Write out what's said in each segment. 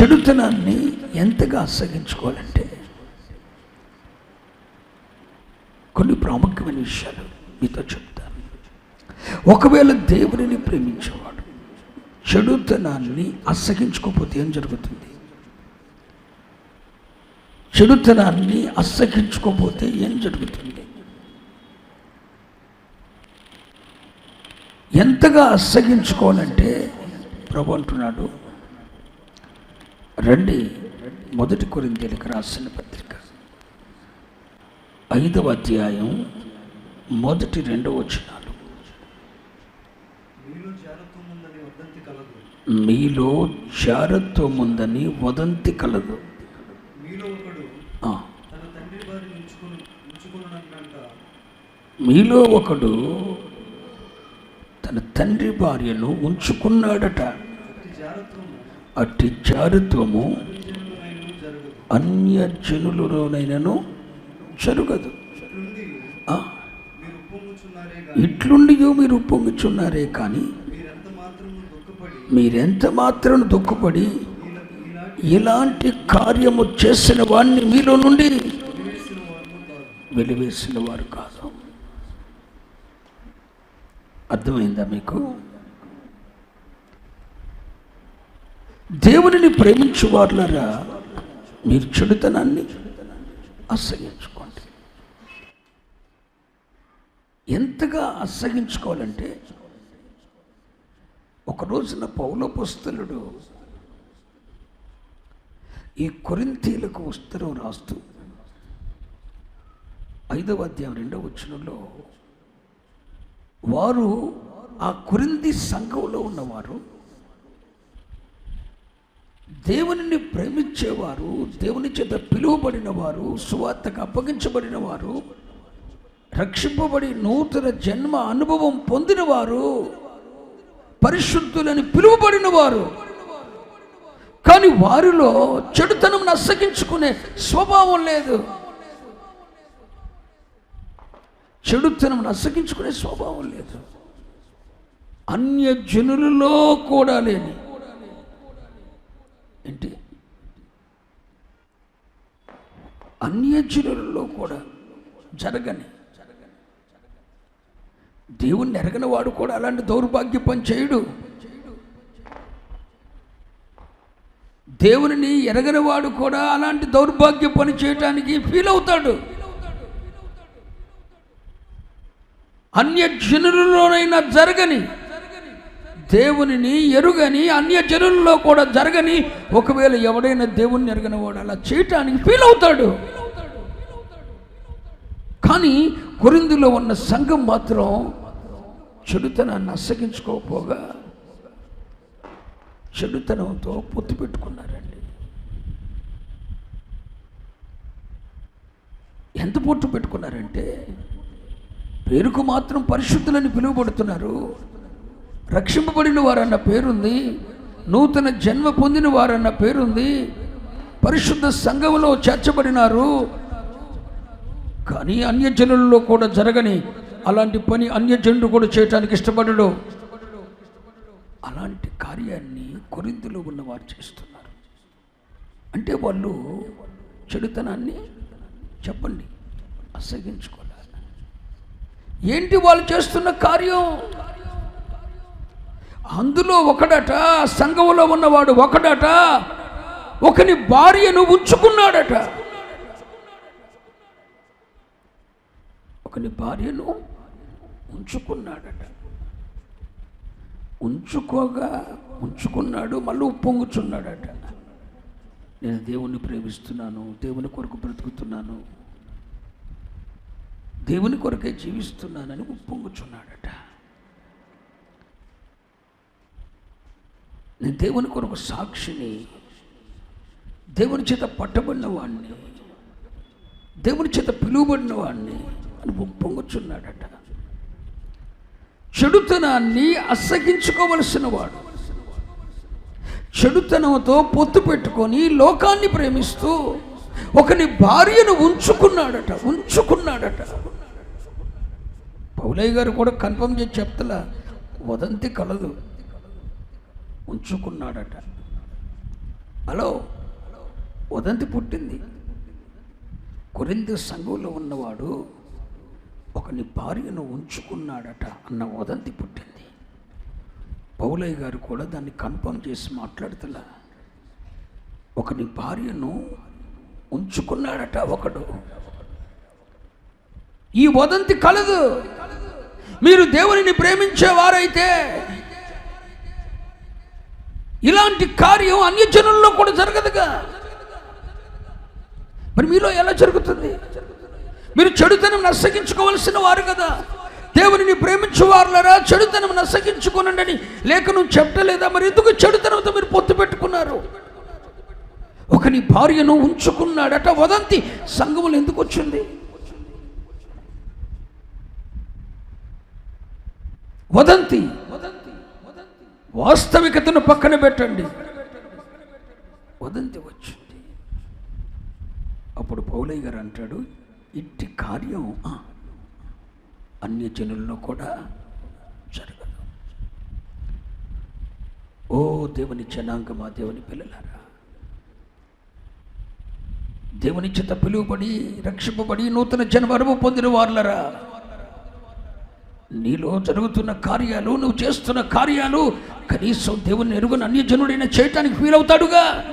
చెడుతనాన్ని ఎంతగా అసగించుకోవాలంటే కొన్ని ప్రాముఖ్యమైన విషయాలు మీతో చెప్తాను. ఒకవేళ దేవుడిని ప్రేమించేవాడు చెడుతనాన్ని అసగించుకోకపోతే ఏం జరుగుతుంది? చెడుతనాన్ని అసగించుకోకపోతే ఏం జరుగుతుంది? ఎంతగా అసగించుకోవాలంటే ప్రభు అంటున్నాడు రండి మొదటి కొరిందేలకు రాసిన పత్రిక. ఐదవ అధ్యాయం మొదటి రెండవ వచనాలు. మీలో జారత్వం ఉందని వదంతి కలదు. మీలో ఒకడు తన తండ్రి భార్యను ఉంచుకున్నాడట. అట్టి జారత్వము జనులైనను జరగదు. అన్య జరగదు ఇట్లుండి మీరు ఉప్పొంగుచున్నారే కానీ మీరెంత మాత్రం దుఃఖపడి ఇలాంటి కార్యము చేసిన వాడిని మీలో నుండి వెలివేసిన వారు కాదు. అర్థమైందా మీకు? దేవునిని ప్రేమించు వారులరా మీరు చెడుతనాన్ని అసహించుకోండి. ఎంతగా అసహించుకోవాలంటే ఒక రోజున పౌలపుస్తలుడు ఈ కొరింతీలకు ఉత్తరం రాస్తూ ఐదవ అధ్యాయం రెండవ వచ్చినలో వారు ఆ కొరింది సంఘంలో ఉన్నవారు దేవునిని ప్రేమించేవారు దేవుని చేత పిలువబడిన వారు సువార్తకు అప్పగించబడిన వారు రక్షింపబడి నూతన జన్మ అనుభవం పొందిన వారు పరిశుద్ధులని పిలువబడిన వారు కానీ వారిలో చెడుతనం అసగించుకునే స్వభావం లేదు. చెడుతనం అసగించుకునే స్వభావం లేదు. అన్య జనులలో కూడా లేని ఏంటి? అన్యజనులలో కూడా జరగని దేవుణ్ణి ఎరగని వాడు కూడా అలాంటి దౌర్భాగ్య పని చేయడు. దేవుని ఎరగని వాడు కూడా అలాంటి దౌర్భాగ్య పని చేయటానికి ఫీల్ అవుతాడు. అన్య జనులలోనైనా జరగని దేవునిని ఎరుగని అన్య జనుల్లో కూడా జరగని ఒకవేళ ఎవడైనా దేవుణ్ణి ఎరగనవాడు అలా చేయటానికి ఫీల్ అవుతాడు. కానీ కొరిందులో ఉన్న సంఘం మాత్రం చెడుతనాన్ని అసగించుకోకపోగా చెడుతనంతో పొత్తు పెట్టుకున్నారండి. ఎంత పొట్టు పెట్టుకున్నారంటే పేరుకు మాత్రం పరిశుద్ధులని పిలువబడుతున్నారు. రక్షింపబడిన వారన్న పేరుంది. నూతన జన్మ పొందిన వారన్న పేరుంది. పరిశుద్ధ సంఘంలో చేర్చబడినారు. కానీ అన్యజనులలో కూడా జరగని అలాంటి పని అన్యజనుడు కూడా చేయటానికి ఇష్టపడడు. అలాంటి కార్యాన్ని కొరిందులో ఉన్నవారు చేస్తున్నారు. అంటే వాళ్ళు చెడుతనాన్ని చెప్పండి అసగించుకోవాలి ఏంటి వాళ్ళు చేస్తున్న కార్యం? అందులో ఒకడట సంఘంలో ఉన్నవాడు ఒకడట ఒకని భార్యను ఉంచుకున్నాడట. ఒకని భార్యను ఉంచుకున్నాడట. ఉంచుకోగా ఉంచుకున్నాడు మళ్ళీ ఉప్పొంగుచున్నాడట. నేను దేవుణ్ణి ప్రేమిస్తున్నాను దేవుని కొరకు బ్రతుకుతున్నాను దేవుని కొరకే జీవిస్తున్నానని ఉప్పొంగుచున్నాడట. నేను దేవుని కొరకు సాక్షిని దేవుని చేత పట్టబడిన వాడిని దేవుని చేత పిలువబడిన వాడిని అని ఉప్పొంగుచున్నాడట చెడుతనాన్ని అసగించుకోవలసిన వాడు చెడుతనంతో పొత్తు పెట్టుకొని లోకాన్ని ప్రేమిస్తూ ఒకని భార్యను ఉంచుకున్నాడట ఉంచుకున్నాడట. పౌలయ్య గారు కూడా కన్ఫర్మ్ చేసి చెప్తలా వదంతి కలదు ఉంచుకున్నాడట. హలో వదంతి పుట్టింది. కొరింది సంఘంలో ఉన్నవాడు ఒకని భార్యను ఉంచుకున్నాడట అన్న వదంతి పుట్టింది. పౌలయ్య గారు కూడా దాన్ని కన్ఫర్మ్ చేసి మాట్లాడుతున్నా ఒకని భార్యను ఉంచుకున్నాడట ఒకడు. ఈ వదంతి కలదు. మీరు దేవునిని ప్రేమించేవారైతే ఇలాంటి కార్యం అన్యజనుల్లో కూడా జరగదుగా. మరి మీలో ఎలా జరుగుతుంది? మీరు చెడుతనం నచ్చగించుకోవలసిన వారు కదా. దేవునిని ప్రేమించువారులరా? చెడుతనం నచ్చగించుకోనండి లేఖనం చెప్పలేదా? మరి ఎందుకు చెడుతనంతో మీరు పొత్తు పెట్టుకున్నారు? ఒకని భార్యను ఉంచుకున్నాడట వదంతి సంఘములు ఎందుకు వచ్చింది? వదంతి వాస్తవికతను పక్కన పెట్టండి. వదంతి వచ్చింది అప్పుడు పౌలయ్య గారు అంటాడు ఇట్టి కార్యం అన్య జనుల్లో కూడా జరగదు. ఓ దేవుని జనాంగమా దేవుని పిల్లలారా దేవుని చేత పిలువబడి రక్షింపబడి నూతన జనవరము పొందిన వారులరా నీలో జరుగుతున్న కార్యాలు నువ్వు చేస్తున్న కార్యాలు కనీసం దేవుని ఎరుగున అన్యజనుడైన చేయటానికి ఫీల్ అవుతాడుగా?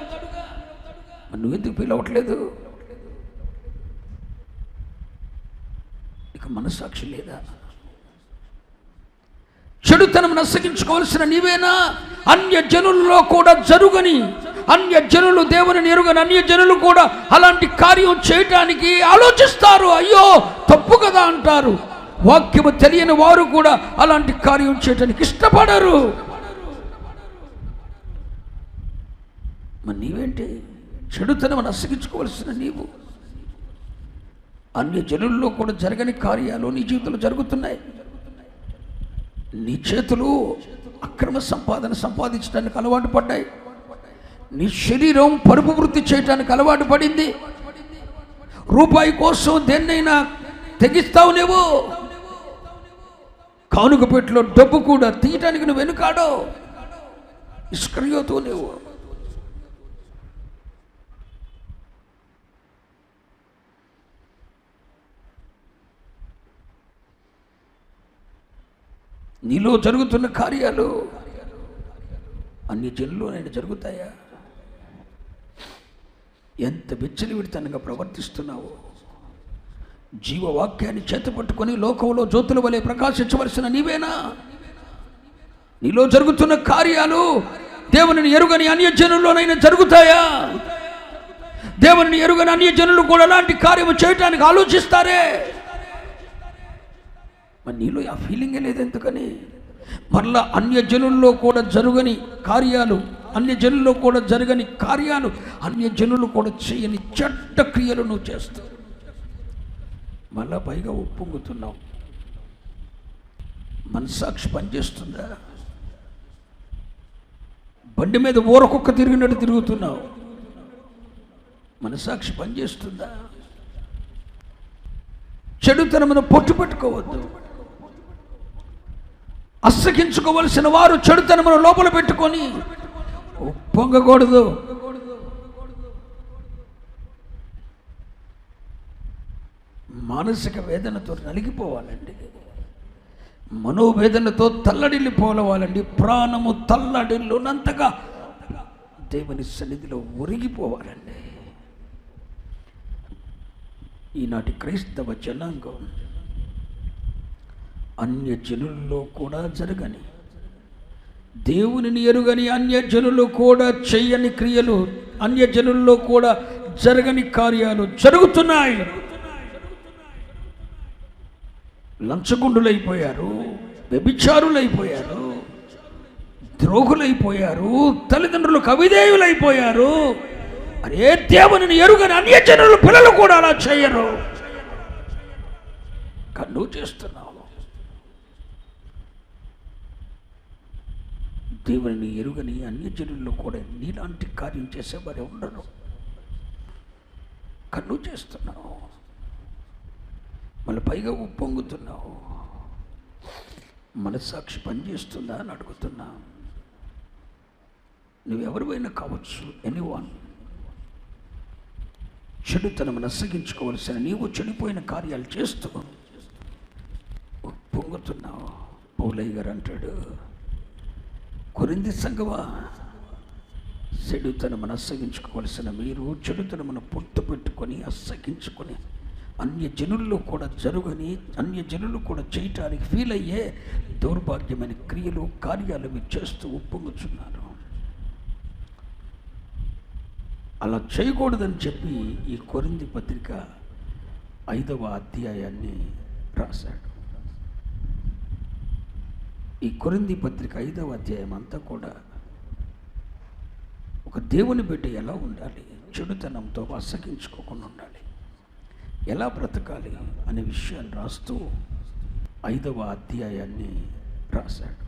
నువ్వు ఎందుకు ఫీల్ అవ్వట్లేదు? ఇక మనస్సాక్షి లేదా? చెడుతనం నసగించుకోవాల్సిన నీవేనా? అన్య జనుల్లో కూడా జరుగని అన్య జనులు దేవుని ఎరుగని అన్య జనులు కూడా అలాంటి కార్యం చేయటానికి ఆలోచిస్తారు. అయ్యో తప్పు కదా అంటారు. వాక్యము తెలియని వారు కూడా అలాంటి కార్యం చేయటానికి ఇష్టపడరు. మరి నీవేంటి? చెడుతనం నచ్చగించుకోవాల్సిన నీవు? అన్ని జనుల్లో కూడా జరగని కార్యాలు నీ జీవితంలో జరుగుతున్నాయి. నీ చేతులు అక్రమ సంపాదన సంపాదించడానికి అలవాటు పడ్డాయి. నీ శరీరం పరుపు వృత్తి చేయటానికి అలవాటు పడింది. రూపాయి కోసం దేన్నైనా తెగిస్తావు నువ్వు కానుక పెట్టిలో డబ్బు కూడా తీయటానికి నువ్వు వెనుకాడో. ఇస్కరియోతు నువ్వు నీలో జరుగుతున్న కార్యాలు అన్ని జనుల్లోనైనా జరుగుతాయా? ఎంత విచ్చలివిడితనంగా ప్రవర్తిస్తున్నావు? జీవవాక్యాన్ని చేతపట్టుకొని లోకంలో జ్యోతుల వలె ప్రకాశించవలసిన నీవేనా? నీలో జరుగుతున్న కార్యాలు దేవుని ఎరుగని అన్యజనుల్లోనైనా జరుగుతాయా? దేవుని ఎరుగని అన్యజనులు కూడా అలాంటి కార్యము చేయటానికి ఆలోచిస్తారే? మరి నీలో ఆ ఫీలింగే లేదు ఎందుకని? మరలా అన్య జనుల్లో కూడా జరుగని కార్యాలు అన్యజనుల్లో కూడా జరగని కార్యాలు అన్యజనులు కూడా చేయని చెడ్డ క్రియలు నువ్వు చేస్తావు. మళ్ళా పైగా ఉప్పొంగుతున్నాం మనసాక్షి పనిచేస్తుందా? బండి మీద ఊరకొక్క తిరిగినట్టు తిరుగుతున్నావు. మనసాక్షి పనిచేస్తుందా? చెడుతనమును పొట్టు పెట్టుకోవద్దు. అస్సగించుకోవలసిన వారు చెడుతనమును లోపల పెట్టుకొని ఉప్పొంగకూడదు. మానసిక వేదనతో నలిగిపోవాలండి. మనోవేదనతో తల్లడిల్లిపోవాలండి. ప్రాణము తల్లడిల్లునంతగా దేవుని సన్నిధిలో ఒరిగిపోవాలండి. ఈనాటి క్రైస్తవ జనాంగం అన్య జనుల్లో కూడా జరగని దేవునిని ఎరుగని అన్య జనులు కూడా చెయ్యని క్రియలు అన్య జనుల్లో కూడా జరగని కార్యాలు జరుగుతున్నాయి. లంచగుండులైపోయారు వ్యభిచారులైపోయారు ద్రోహులైపోయారు తల్లిదండ్రులు అవిధేయులైపోయారు అరే దేవునిని ఎరుగని అన్యజనులు పిల్లలు కూడా అలా చేయరు. కన్ను చేస్తున్నావు. దేవుని ఎరుగని అన్యజనుల్లో కూడా నీలాంటి కార్యం చేసేవారే ఉండరు. కన్ను చేస్తున్నావు. మళ్ళీ పైగా ఉప్పొంగుతున్నావు. మనస్సాక్షి పనిచేస్తుందా అని అడుగుతున్నా. నువ్వెవరివైనా కావచ్చు ఎనీవన్ చెడుతనం నసగించుకోవలసిన నీవు చెడిపోయిన కార్యాలు చేస్తూ పొంగుతున్నావు పౌలయ్య గారు అంటాడు కొరింది సంగవా చెడుతనమును అసగించుకోవలసిన మీరు చెడుతనమును పొట్టు పెట్టుకొని అసగించుకొని అన్య జనుల్లో కూడా జరుగని అన్య జనులు కూడా చేయటానికి ఫీల్ అయ్యే దౌర్భాగ్యమైన క్రియలు కార్యాలు మీరు చేస్తూ ఒప్పొంగుచున్నారు అలా చేయకూడదని చెప్పి ఈ కొరింది పత్రిక ఐదవ అధ్యాయాన్ని రాశాడు. ఈ కొరింది పత్రిక ఐదవ అధ్యాయం అంతా కూడా ఒక దేవుని బిడ్డ ఎలా ఉండాలి? చెడుతనంతో అసగించుకోకుండా ఉండాలి. ఎలా బ్రతకాలి అనే విషయాన్ని రాస్తూ ఐదవ అధ్యాయాన్ని రాశాడు.